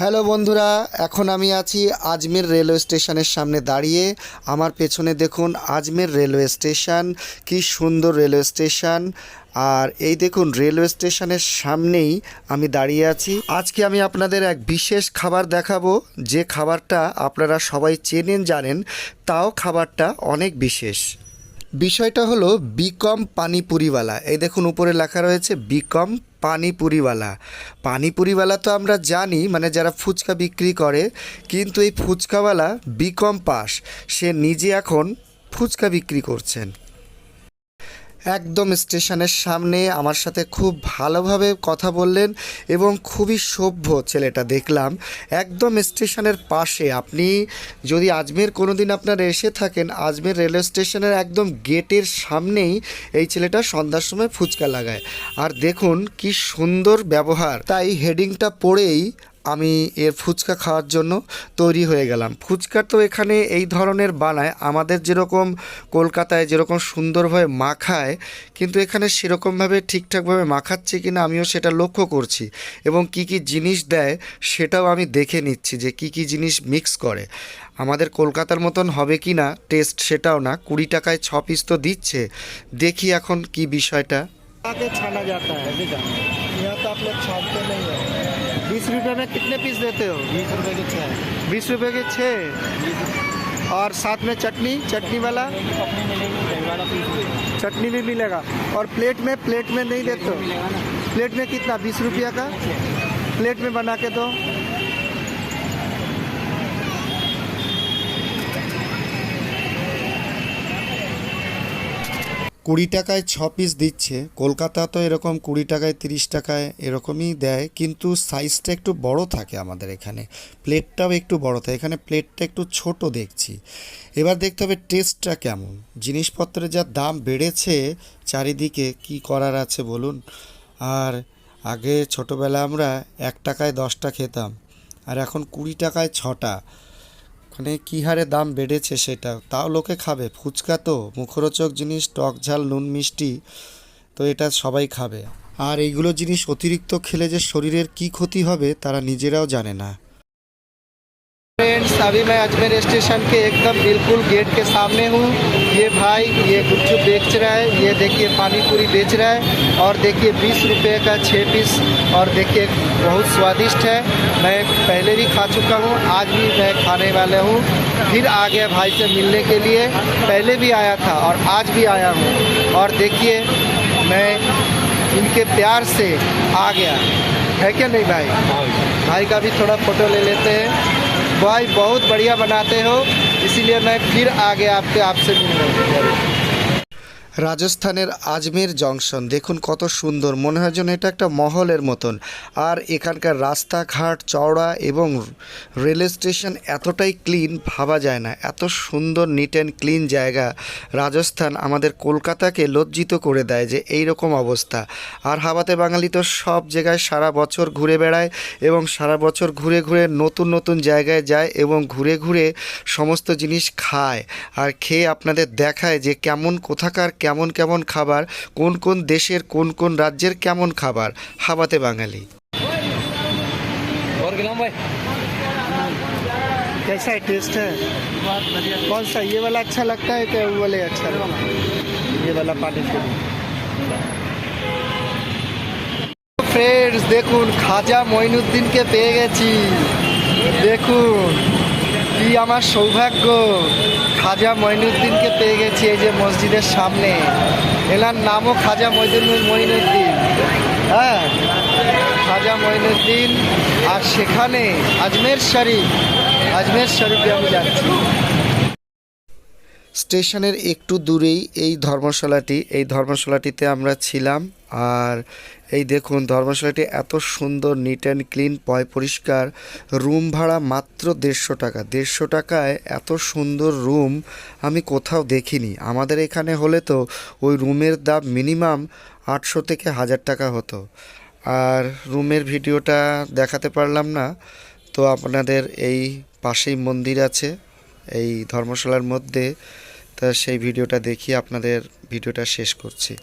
Hello বন্ধুরা, এখন আমি আছি আজমের রেলওয়ে স্টেশনের সামনে দাঁড়িয়ে। আমার পেছনে দেখুন আজমের রেলওয়ে স্টেশন, কি সুন্দর রেলওয়ে স্টেশন। আর এই দেখুন রেলওয়ে স্টেশনের সামনেই আমি দাঁড়িয়ে আছি। আজকে আমি আপনাদের এক বিশেষ খাবার দেখাবো। যে খাবারটা আপনারা সবাই চেনেন, জানেন, তাও খাবারটা অনেক বিশেষ। বিষয়টা হলো বিকম পানিপুরিওয়ালা। এই দেখুন উপরে লেখা রয়েছে বিকম পানিপুরিওয়ালা। পানিপুরিওয়ালা তো আমরা জানি মানে যারা ফুচকা বিক্রি করে, কিন্তু এই ফুচকাওয়ালা বিকম পাস সে নিজে এখন ফুচকা বিক্রি করছেন। একদম স্টেশনের সামনে আমার সাথে খুব ভালোভাবে কথা বললেন এবং খুবই সভ্য ছেলেটা দেখলাম। একদম স্টেশনের পাশে। আপনি যদি আজমের কোনো দিন আপনারা এসে থাকেন, আজমের রেলওয়ে স্টেশনের একদম গেটের সামনেই এই ছেলেটা সন্ধ্যার সময় ফুচকা লাগায়। আর দেখুন কি সুন্দর ব্যবহার। তাই হেডিংটা পড়েই আমি এর ফুচকা খাওয়ার জন্য তৈরি হয়ে গেলাম। ফুচকা তো এখানে এই ধরনের বানায়, আমাদের যেরকম কলকাতায় যেরকম সুন্দরভাবে মাখায়, কিন্তু এখানে সেরকমভাবে ঠিকঠাকভাবে মাখাচ্ছে কি না আমিও সেটা লক্ষ্য করছি এবং কি কি জিনিস দেয় সেটাও আমি দেখে নিচ্ছি যে কি কি জিনিস মিক্স করে। আমাদের কলকাতার মতন হবে কি না টেস্ট সেটাও না, কুড়ি টাকায় ছ পিস তো দিচ্ছে, দেখি এখন কি বিষয়টা। ছানা যাতা হ্যাঁ बीस रुपये में कितने पीस देते हो? बीस रुपये के छः। बीस रुपये के छः? और साथ में चटनी? चटनी वाला? चटनी भी। मिलेगा। और प्लेट में प्लेट में नहीं देते हो? प्लेट में कितना? बीस रुपया का? प्लेट में बना के दो। কুড়ি টাকায় ছ পিস দিচ্ছে। কলকাতা তো এরকম কুড়ি টাকায় তিরিশ টাকায় এরকমই দেয়, কিন্তু সাইজটা একটু বড় থাকে আমাদের এখানে। প্লেটটাও একটু বড় থাকে। এখানে প্লেটটা একটু ছোট দেখছি। এবার দেখতে হবে টেস্টটা কেমন। জিনিসপত্রের যা দাম বেড়েছে চারিদিকে কি করার আছে বলুন? আর আগে ছোটোবেলা আমরা এক টাকায় দশটা খেতাম, আর এখন কুড়ি টাকায় ছটা। মানে কী হারে দাম বেড়েছে সেটা তাও লোকে খাবে ফুচকা তো মুখরোচক জিনিস টক ঝাল নুন মিষ্টি তো এটা সবাই খাবে আর এইগুলো জিনিস অতিরিক্ত খেলে যে শরীরের কি ক্ষতি হবে তারা নিজেরাও জানে না फ्रेंड्स अभी मैं अजमेर स्टेशन के एकदम बिल्कुल गेट के सामने हूँ ये भाई ये गुपचुप बेच रहा है ये देखिए पानी पूरी बेच रहा है और देखिए बीस रुपये का छः पीस और देखिए बहुत स्वादिष्ट है। मैं पहले भी खा चुका हूँ आज भी मैं खाने वाला हूँ। फिर आ गया भाई से मिलने के लिए पहले भी आया था और आज भी आया हूँ। और देखिए मैं इनके प्यार से आ गया। है क्या नहीं भाई? भाई का भी थोड़ा फ़ोटो ले लेते हैं। भाई बहुत बढ़िया बनाते हो। इसीलिए मैं फिर आगे आपके आपसे मिलने রাজস্থানের আজমের জংশন। দেখুন কত সুন্দর, মনে হয় যেন এটা একটা মহলের মতন। আর এখানকার রাস্তাঘাট, চওড়া এবং রেল স্টেশন এতটাই ক্লিন, ভাবা যায় না। এত সুন্দর, নিট অ্যান্ড ক্লিন জায়গা রাজস্থান আমাদের কলকাতাকে লজ্জিত করে দেয় যে এই রকম অবস্থা। আর হাবাতে বাঙালি তো সব জায়গায় সারা বছর ঘুরে বেড়ায় এবং সারা বছর ঘুরে ঘুরে নতুন নতুন জায়গায় যায় এবং ঘুরে ঘুরে সমস্ত জিনিস খায়। আর খেয়ে আপনাদের দেখায় যে কেমন কোথাকার কেমন কেমন খাবার কোন কোন দেশের কোন কোন রাজ্যের কেমন খাবার হাবাতে বাঙালি और गिलाम भाई कैसा है टेस्ट है कौन सा ये वाला अच्छा लगता है क्या वो वाले अच्छा लगता है ये वाला पानी ফ্রেন্ডস দেখুন খাজা মঈনুদ্দিনকে পেয়ে গেছি দেখুন কি আমার সৌভাগ্য? খাজা মঈনুদ্দিনকে পেয়ে গেছি এই যে মসজিদের সামনে। এনার নামও খাজা মঈনুদ্দিন মঈনুদ্দিন। হ্যাঁ খাজা মঈনুদ্দিন আর সেখানে আজমের শরীফ। আজমের শরীফে আমি যাচ্ছি। স্টেশনের একটু দূরেই এই ধর্মশালাটি, এই ধর্মশালাটিতে আমরা ছিলাম। আর এই দেখুন, ধর্মশালাটি এত সুন্দর নিট অ্যান্ড ক্লিন পয় পরিষ্কার। রুম ভাড়া মাত্র দেড়শো টাকা। দেড়শো টাকায় এত সুন্দর রুম আমি কোথাও দেখিনি। আমাদের এখানে হলে তো ওই রুমের দাম মিনিমাম আটশো থেকে হাজার টাকা হতো। আর রুমের ভিডিওটা দেখাতে পারলাম না। তো আপনাদের এই পাশেই মন্দির আছে, এই ধর্মশালার মধ্যে। তা সেই ভিডিওটা দেখিয়ে আপনাদের ভিডিওটা শেষ করছি।